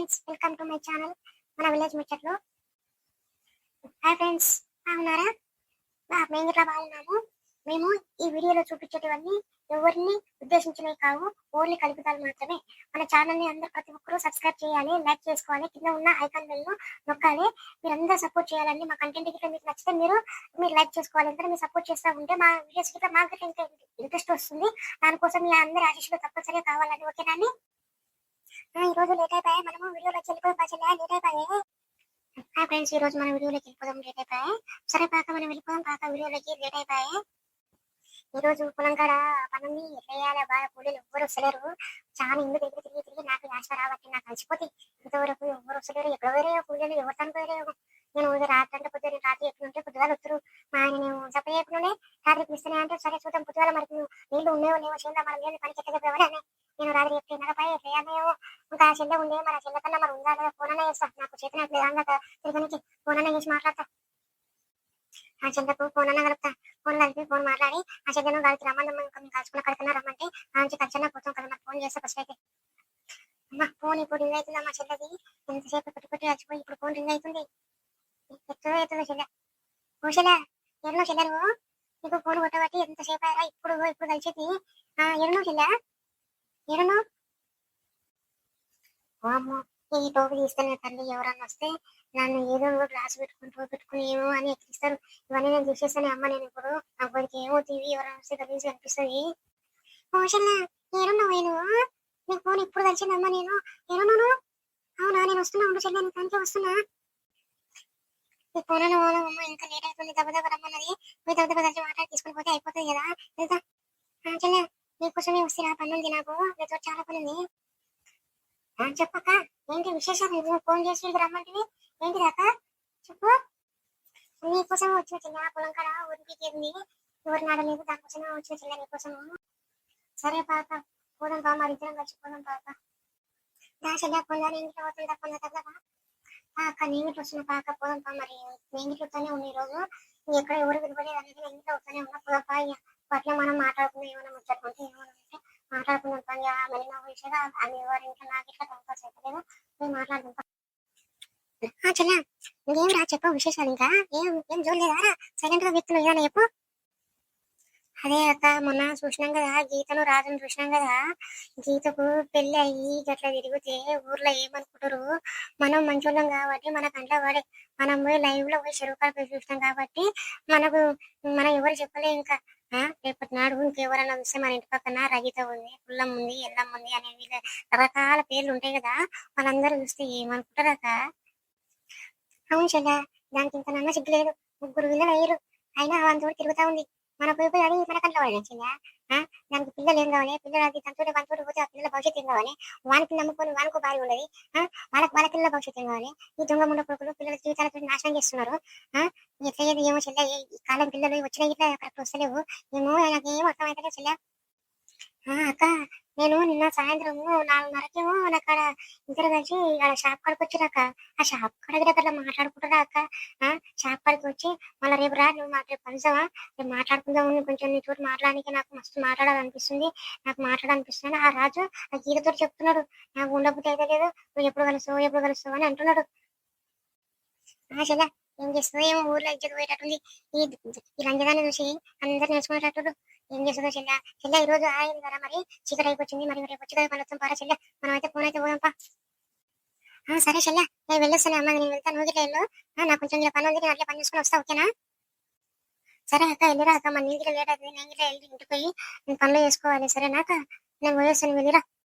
Friends welcome to my channel మన village ముచ్చట్లు. Hi friends బాగున్నారా? మేము ఇట్లా బాగున్నాము. మేము ఈ వీడియోలో చూపించేటివన్నీ ఎవరిని ఉద్దేశించినవి కావు ఓన్లీ కలుపుతాలు మాత్రమే. మన ఛానల్ని అందరూ అందరు ప్రతి ఒక్కరూ సబ్స్క్రైబ్ చేయాలి లైక్ చేసుకోవాలి కింద ఉన్న ఐకాన్ బెల్ నొక్కాలి. మీరు అందరూ సపోర్ట్ చేయాలండి. మా కంటెంట్ గిట్లా మీకు నచ్చితే మీరు మీరు లైక్ చేసుకోవాలి. ఎందుకంటే మీరు సపోర్ట్ చేస్తూ ఉంటే మా వీడియోస్ గిట్లా మాకు ఇంకా ఇంట్రెస్ట్ వస్తుంది. దానికోసం మీ అందరి ఆశీస్సులు తప్పనిసరిగా కావాలండి. ఓకేనా ఈ రోజు లేట్ అయిపోయాయి. మనము వీడియోలో వెళ్ళిపోయి పచ్చలే లేట్ అయిపోయాయి. హాయ్ ఫ్రెండ్స్ ఈ రోజు మనం వీడియోలోకి వెళ్ళిపోదాం. లేట్ అయిపోయాయి. సరే పాక మనం వెళ్ళిపోదాం. పాక వీడియోలోకి లేట్ అయిపోయాయి. ఈ రోజు పొలం కాడ పనుంది ఎట్లా చేయాలి బాగా కూలీలు ఎవ్వరు వస్తలేరు. చాలా ఇందు దగ్గర తిరిగి తిరిగి నాకు యాస రాబట్టి నాకు కలిసిపోతే ఇంతవరకు ఎవ్వరు వస్తలేరు. ఎక్కడ వేరే కూలీలు ఎవరు తనుకోరే నేను ఊరికే రాత్రి అంటే పొద్దున రాత్రి ఎక్కడుంటే పొద్దుగాలు వస్తారు మా ఆయన నేను సప్లై చేయకుండా రాత్రి పిలుస్తూనే అంటే సరే చూద్దాం. పొద్దుగాల మరి నీళ్ళు ఉన్నాయో లేవో చేద్దాం. మనం లేదు పని చెట్ట చెప్పేవాడు అని. నేను రాత్రి ఎప్పుడు నలభై ఎట్లా ఇంకా చెల్లె ఉండే మరి ఆ చెల్లె కన్నా మరి ఉందా కదా? ఫోన్ అనే చేస్తా. నాకు చేతన లేదా తిరగనికి ఫోన్ అనే చేసి మాట్లాడతా. ఆ చెల్లెకు ఫోన్ అన్న కలుపుతా. ఫోన్ కలిపి ఫోన్ మాట్లాడి ఆ చెల్లెను కలిసి రమ్మని మేము కలుసుకున్న కడుతున్నా రమ్మంటే ఆ నుంచి కలిసి పోతాం కదా మరి ఫోన్ చేస్తా ఫస్ట్ అయితే. అమ్మ ఫోన్ ఇప్పుడు రింగ్ అవుతుంది అమ్మా చెల్లెది? ఎంతసేపు పెట్టి పెట్టి వచ్చిపోయి ఇప్పుడు ఫోన్ రింగ్ అవుతుంది? ఎక్కువ అవుతుందో చెల్లె. ఓ చెల్లె ఎన్నో చెల్లెరు నీకు ఫోన్ కొట్టబట్టి ఎంతసేపు ఇప్పుడు ఇప్పుడు కలిసేది. ఆ చెల్లె? ఎన్నో వామ్మో ఈ టోపీ తీస్తేనే తల్లి ఎవరన్నా వస్తే నన్ను ఏదో ఒక గ్లాస్ పెట్టుకుని టోపీ పెట్టుకుని ఏమో అని ఎక్కిస్తారు ఇవన్నీ నేను తీసేస్తాను అమ్మ నేను ఇప్పుడు అప్పటికి ఏమో టీవీ ఎవరైనా వస్తే కలిసి అనిపిస్తుంది ఓషల్లా ఏడున్నావు నేను నీకు ఫోన్ ఇప్పుడు కలిసింది అమ్మ నేను. ఏడున్నాను? అవునా నేను వస్తున్నా ఉండు చెల్లె నేను తనకే వస్తున్నా. ఈ ఫోన్ అమ్మ ఇంకా లేట్ అవుతుంది దెబ్బ దెబ్బ రమ్మన్నది పోయి దెబ్బ దెబ్బ కలిసి మాట్లాడి తీసుకుని పోతే అయిపోతుంది కదా వెళ్తా ఆ, చెల్లె నీకోసమే వస్తున్నా పని ఉంది నాకు నీతో చాలా పని ఉంది ఆ, చెప్పక్క ఏంటి విశేషాలు? నువ్వు ఫోన్ చేసి ఇక్కడికి రమ్మంటివి ఏంటి దాకా చెప్పు. నీకోసం వచ్చి వచ్చింది ఆ పొలం కాడ ఊరికి ఉంది ఎవరు నాడలేదు దానికోసమే వచ్చి వచ్చింది నీకోసం సరే పాప పోదాం పా మరి ఇద్దరం కలిసి పోదాం పాప. దా చెల్ల పొందా ఇంట్లో పోతుందా పొందా కదా అక్క నేను ఇట్లా వస్తున్నా పాక పోదాం పా మరి నేను ఇంట్లోనే ఉన్నా ఈ రోజు. ఎక్కడ ఎవరు వినపడలేదు అనేది నేను ఇంట్లో వస్తూనే ఉన్నా. పోదాం పా ఇక అట్లా మనం మాట్లాడుకుందాం ఏమైనా ముచ్చట్టుకుంటే ఏమైనా మాట్లాడుకుందాం మళ్ళీ నా విషయంగా ఆమె ఎవరి ఇంట్లో నాకు ఇట్లా కంపల్స్ అవుతలేదు నువ్వు మాట్లాడుకుంటా. చెల్ల నువ్వేం రా చెప్పు విశేషాలు ఇంకా? ఏం ఏం చూడలేదా సైలెంట్గా వ్యక్తులు ఏదైనా చెప్పు. అదే అక్క మొన్న చూసినాం కదా గీతను రాజును చూసినాం కదా. గీతకు పెళ్ళి అయ్యి గట్లా తిరిగితే ఊర్లో ఏమనుకుంటారు? మనం మంచోళ్ళం కాబట్టి మన కంట్లో పడే మనం పోయి లైవ్లో పోయి చెరువు పోయి చూసినాం కాబట్టి మనకు మనం ఎవరు చెప్పలే ఇంకా. రేపటి నాడు ఇంకెవరైనా చూస్తే మన ఇంటి పక్కన రగిత ఉంది పుల్లం ఉంది ఎల్లం ఉంది అనే రకరకాల పేర్లు ఉంటాయి కదా వాళ్ళందరూ చూస్తే ఏమనుకుంటారు అక్క? అవును చెల్ల దానికి ఇంత నన్న సిగ్గులేదు ముగ్గురు వీళ్ళు అయ్యారు. అయినా వంతోడు తిరుగుతా ఉంది. మన పోయి పోయి అడిగి మన కంట్లో పడిన చెల్ల దానికి పిల్లలు ఏం కావాలి? పిల్లలు అది తంతోటి వంతోటి పోతే ఆ పిల్లల భవిష్యత్తు ఏం కావాలి? వానికి నమ్ముకొని వానికి భార్య ఉండదు. వాళ్ళకి వాళ్ళ పిల్లల భవిష్యత్తు ఏం కావాలి? ఈ దొంగ ముండ కొడుకులు పిల్లల జీవితాలతో నాశనం చేస్తున్నారు. ఎట్లా ఏది ఏమో చెల్లె ఈ కాలం పిల్లలు వచ్చినా ఇట్లా కరెక్ట్ వస్తలేవు. ఏమో నాకు ఏం అర్థమైతే చెల్లె అక్క నేను నిన్న సాయంత్రం నాలుగున్నరకి నాకు అక్కడ ఇద్దరు కలిసి ఆడ షాప్ కాడికి వచ్చిరాక ఆ షాప్ కాడ దగ్గర అట్లా మాట్లాడుకుంటారా అక్క. ఆ షాప్ కాడికి వచ్చి మళ్ళీ రేపు రా నువ్వు మాకు రేపు కలిసావా రేపు మాట్లాడుకుందాం కొంచెం నీ చోటు మాట్లాడడానికి నాకు మస్తు మాట్లాడాలనిపిస్తుంది. నాకు మాట్లాడాలనిపిస్తుంది. ఆ రాజు ఆ గీతతో చెప్తున్నాడు. నాకు ఉండబుద్ధి అయితే లేదు. నువ్వు ఎప్పుడు కలుస్తావు ఎప్పుడు కలుస్తావు అని అంటున్నాడు. ఆ ఏం చేస్తుందో ఏమో ఊర్లో ఇజ్జత పోయేటట్టుంది. ఈ రంజదాన్ని చూసి అందరు నేర్చుకునేటట్టు ఏం చేస్తుందో చెల్లె? చెల్లె ఈ రోజు ఆయింది కదా మరి? చీకటి అయిపోయింది మరి రేపు వచ్చి కదా మళ్ళీ వస్తాం. పారా చెల్ల. మనం అయితే ఫోన్ అయితే పోదాంపా ఆ సరే చెల్లె. నేను వెళ్ళొస్తాను అమ్మ నేను వెళ్తాను నువ్వు గిట్ల వెళ్ళు. నాకు కొంచెం ఇలా పని ఉంది నేను అట్లా పని చేసుకుని వస్తా ఓకేనా? సరే అక్క వెళ్ళిరా అక్క. మన నీళ్ళు లేట్ అవుతుంది. నేను గిట్ల వెళ్ళి ఇంటికి పోయి నేను పనులు చేసుకోవాలి సరేనా అక్క? నేను పోయేస్తాను వెళ్ళిరా.